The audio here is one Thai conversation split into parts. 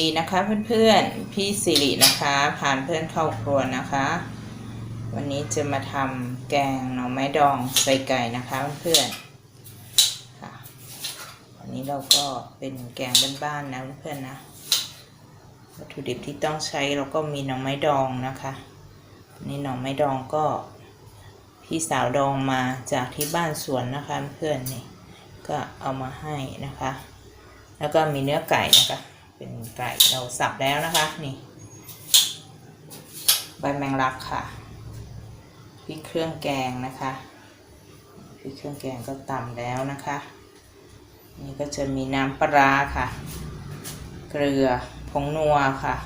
ดีนะคะเพื่อนๆ พี่สิรินะคะ ผ่านเพื่อนเข้าครัวนะคะ วันนี้จะมาทำแกงหน่อไม้ดองใส่ไก่นะคะเพื่อนๆค่ะวันนี้เราก็เป็นแกงบ้านๆนะเพื่อนๆนะวัตถุดิบที่ต้องใช้เราก็มีหน่อไม้ดองนะคะนี่หน่อไม้ดองก็พี่สาวดองมาจากที่บ้านสวนนะคะเพื่อนๆนี่ก็เอามาให้นะคะ แล้วก็มีเนื้อไก่นะคะ เป็นไก่เราสับแล้วนะคะ นี่ ใบแมงลักค่ะพริกเครื่องแกงนะคะพริกเครื่องแกงก็ตำแล้วนะคะ นี่ก็จะมีน้ำปลาค่ะ เกลือผงนัวค่ะ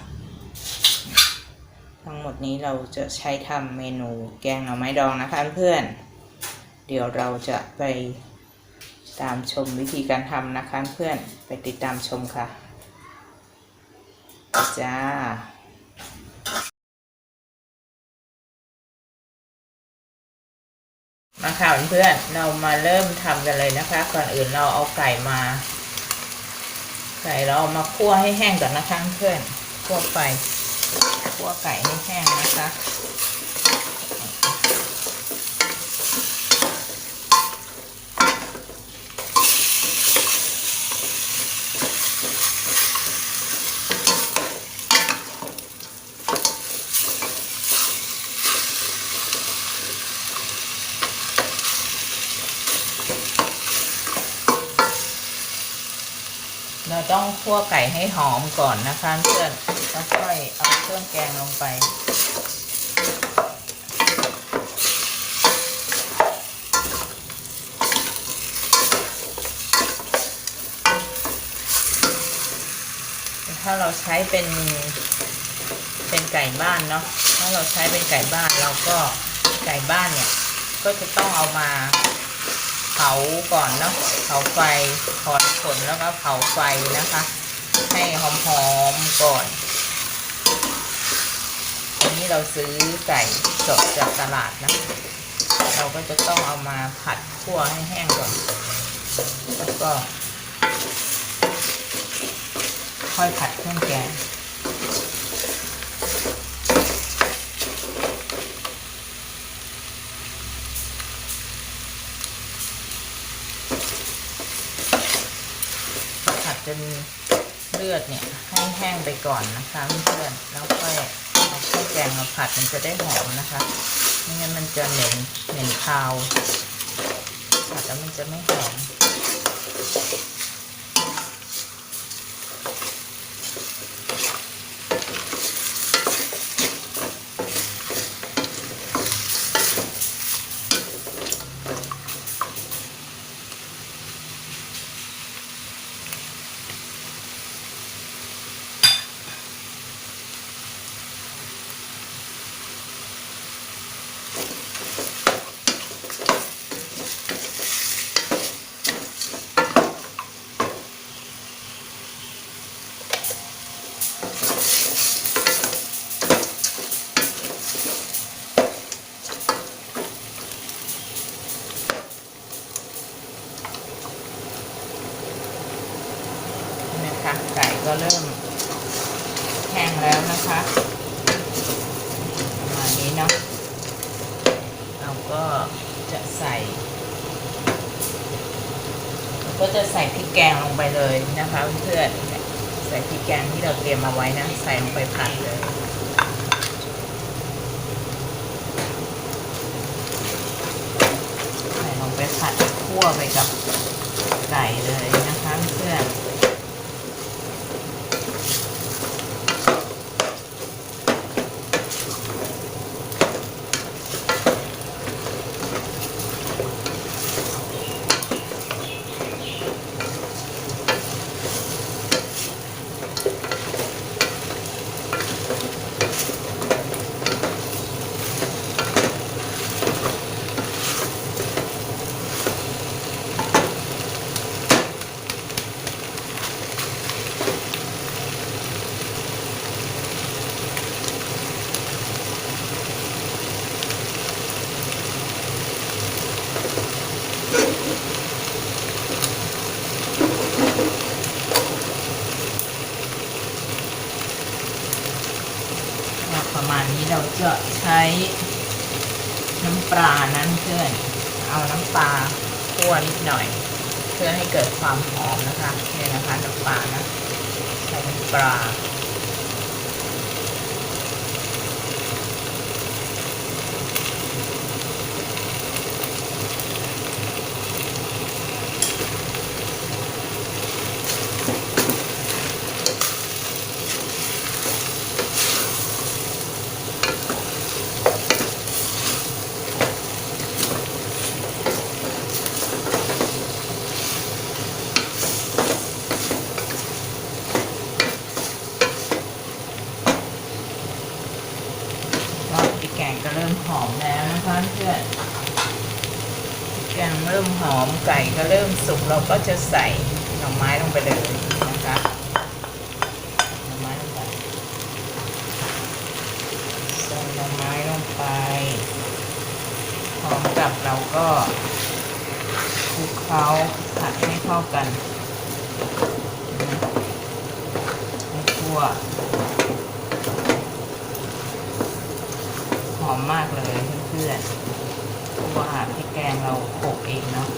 ทั้งหมดนี้เราจะใช้ทำเมนูแกงหน่อไม้ดองนะคะเพื่อน เดี๋ยวเราจะไปตามชมวิธีการทำนะคะเพื่อนไปติดตามชมค่ะ จ้ามาค่ะเพื่อนเรามาเริ่มทำกันเลยนะคะ ก่อนอื่นเราเอาไก่มา ไก่เราเอามาคั่วให้แห้งก่อนนะคะเพื่อนคั่วไปคั่วไก่ให้แห้งนะคะ เราต้องคั่วไก่ให้หอมก่อนนะคะเพื่อนแล้วค่อยเอาเครื่องแกงลงไป ถ้าเราใช้เป็นเป็นไก่บ้านเนาะ ถ้าเราใช้เป็นไก่บ้านเราก็ไก่บ้านเนี่ย ก็จะต้องเอามาเผาก่อนเนาะเผาไฟถอด นแล้วก็เผาไฟนะคะ ให้หอมๆก่อน อันนี้เราซื้อไก่สดจากตลาดนะ เราก็จะต้องเอามาผัดคั่วให้แห้งก่อน แล้วก็ ค่อยผัดเครื่องแกง นเลือดเนี่ยให้แห้งไปก่อนนะคะเพื่อนแล้วค่อยเอาข้าวแกงมาผัดมันจะได้หอมนะคะไม่งั้นมันจะเหม็นเหม็นคาวผัดแล้วมันจะไม่หอมนะคะไก่ก็เริ่มแห้งแล้วนะคะประมาณนี้เนาะเราก็จะใส่ ก็จะใส่พริกแกงลงไปเลยนะคะเพื่อนใส่พริกแกงที่เราเตรียมมาไว้นะ ใส่ลงไปผัดเลยใส่ลงไปผัดคั่วไปกับไก่เลย เราจะใช้น้ำปลานั้นเพื่อน เอาน้ำปลาคั่วนิดหน่อย เพื่อให้เกิดความหอมนะคะเนี่ยนะคะน้ำปลานะใช้น้ำปลา ก็พริกแกงก็เริ่มหอมแล้วนะคะเพื่อนพริกแกงเริ่มหอมไก่ก็ เริ่มสุกเราก็จะใส่หน่อไม้ลงไปเลยนะคะหน่อไม้ลงไปใส่หน่อไม้ลงไปพร้อมกับเราก็คลุกเคล้าผัดให้เข้ากันนะให้ทั่วหอมมากเลยเพื่อนๆเพราะว่าพริกแกงเราโขลกเองเนาะ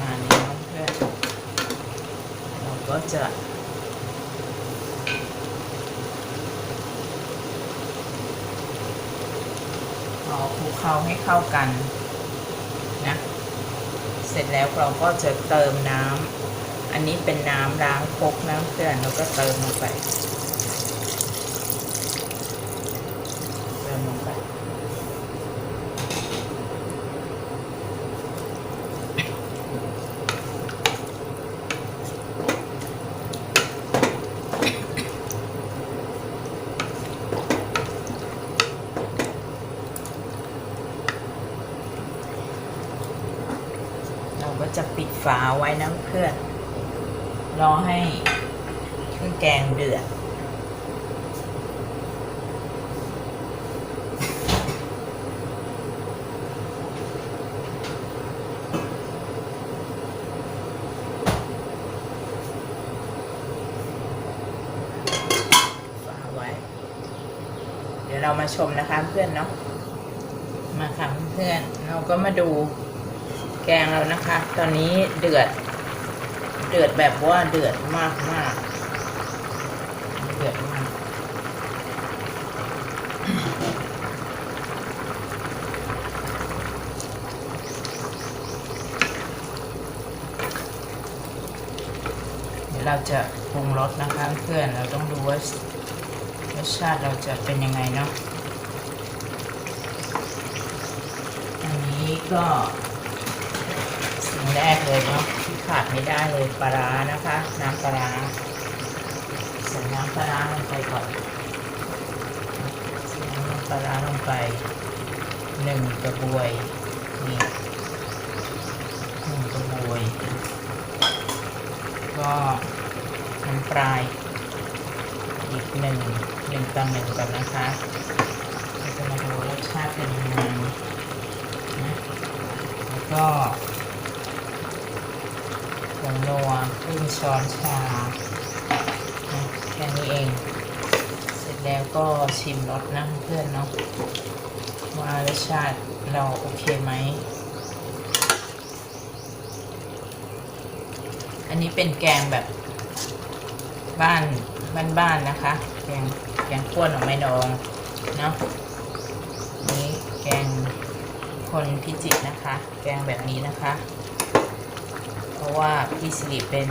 มาณนี้เนาะเพื่อนเราก็ จะเอาคลุกเคล้าให้เข้ากันนะเสร็จแล้วเราก็จะเติมน้ำอันนี้เป็นน้ำล้างครกน้ำเพื่อนเราก็เติมลงไป เติมลงไป เราก็จะปิด ฝาไว้นะเพื่อนรอให้เครื่องแกงเดือด ฝาไว้ เดี๋ยวเรามาชมนะคะเพื่อนเนาะ มาค่ะเพื่อนเราก็มาดู กงเรานะคะ ตอนนี้เดือด เดือดแบบว่าเดือดมากมากเดือดมากเดี๋ยวเราจะปรุงรสนะคะเพื่อนเราต้องดูว่ารสชาติเราจะเป็นยังไงเนาะอันนี้ก็ แรกเลยเนาะที่ขาดไม่ได้เลยปลาร้านะคะ น้ำปลาร้าใส่น้ำปลาร้าลงไปก่อนใส่น้ำปลาร้าลงไปหนึ่งกระบวยนี่หนึ่งกระบวย ก็น้ำปลายอีกหนึ่งหนึ่งต่อหนึ่งก่อนนะคะเราจะมาดูรสชาติเป็นยังไงนะแล้วก็ งนัวครึ่งช้อนชาแค่นี้เอง เสร็จแล้วก็ชิมรสนะเพื่อนเนาะว่ารสชาติเราโอเคไหม อันนี้เป็นแกงแบบบ้านบ้านๆนะคะ แกงแกงข้วนหน่อไม้ดองเนาะนี่แกงคนพิจิตรนะคะ แกงแบบนี้นะคะ เพราะว่าพี่สิริเป็น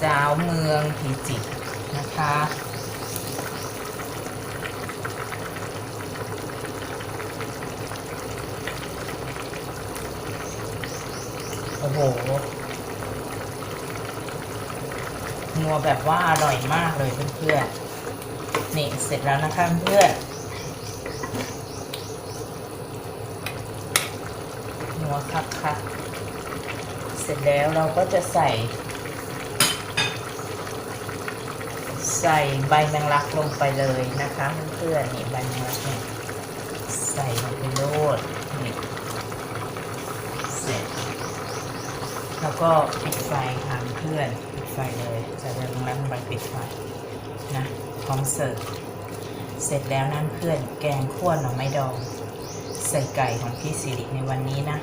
สาวเมืองพิจิตรนะคะ โอ้โหนัวแบบว่าอร่อยมากเลยเพื่อนๆ นี่เสร็จแล้วนะคะเพื่อนนัวคักคักๆ ร็จแล้วเราก็จะใส่ ใส่ใบแมงลักลงไปเลยนะคะเพื่อนๆนี่ใบแมงลักเนี่ยใส่ลงไปโลดนี่เสร็จแล้วก็ปิดไฟทางเพื่อนปิดไฟเลยจะไใบแมงลักลงไปปิดไฟนะพร้อมเสิร์ฟเสร็จแล้วนั่นเพื่อนแกงขั่วหน่อไม้ดอง ใส่ไก่ของพี่สิริในวันนี้นะ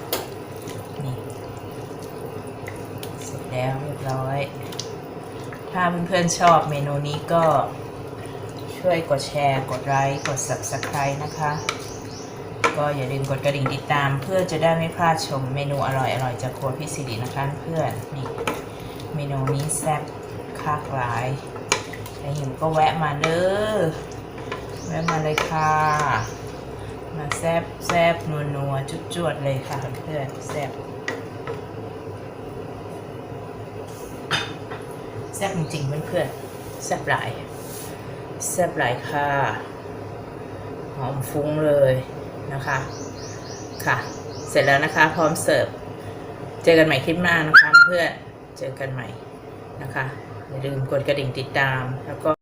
ร้อย ถ้าเพื่อนๆชอบเมนูนี้ก็ช่วยกดแชร์กดไลค์กด subscribe นะคะ ก็อย่าลืมกดกระดิ่งติดตาม เพื่อจะได้ไม่พลาดชมเมนูอร่อยๆจากครัวพี่สิรินะคะเพื่อนนี่เมนูนี้แซ่บคากหลายใครหิวก็แวะมาเด้อแวะมาเลยค่ะ มาแซ่บแซ่บนัวนัวจุดจวดๆเลยค่ะเพื่อนแซ่บ แซ่บจริงๆเพื่อนๆแซ่บหลายแซ่บหลายค่ะหอมฟุ้งเลยนะคะค่ะ เสร็จแล้วนะคะ พร้อมเสิร์ฟ เจอกันใหม่คลิปหน้านะคะเพื่อนเจอกันใหม่นะคะอย่าลืมกดกระดิ่งติดตามแล้วก็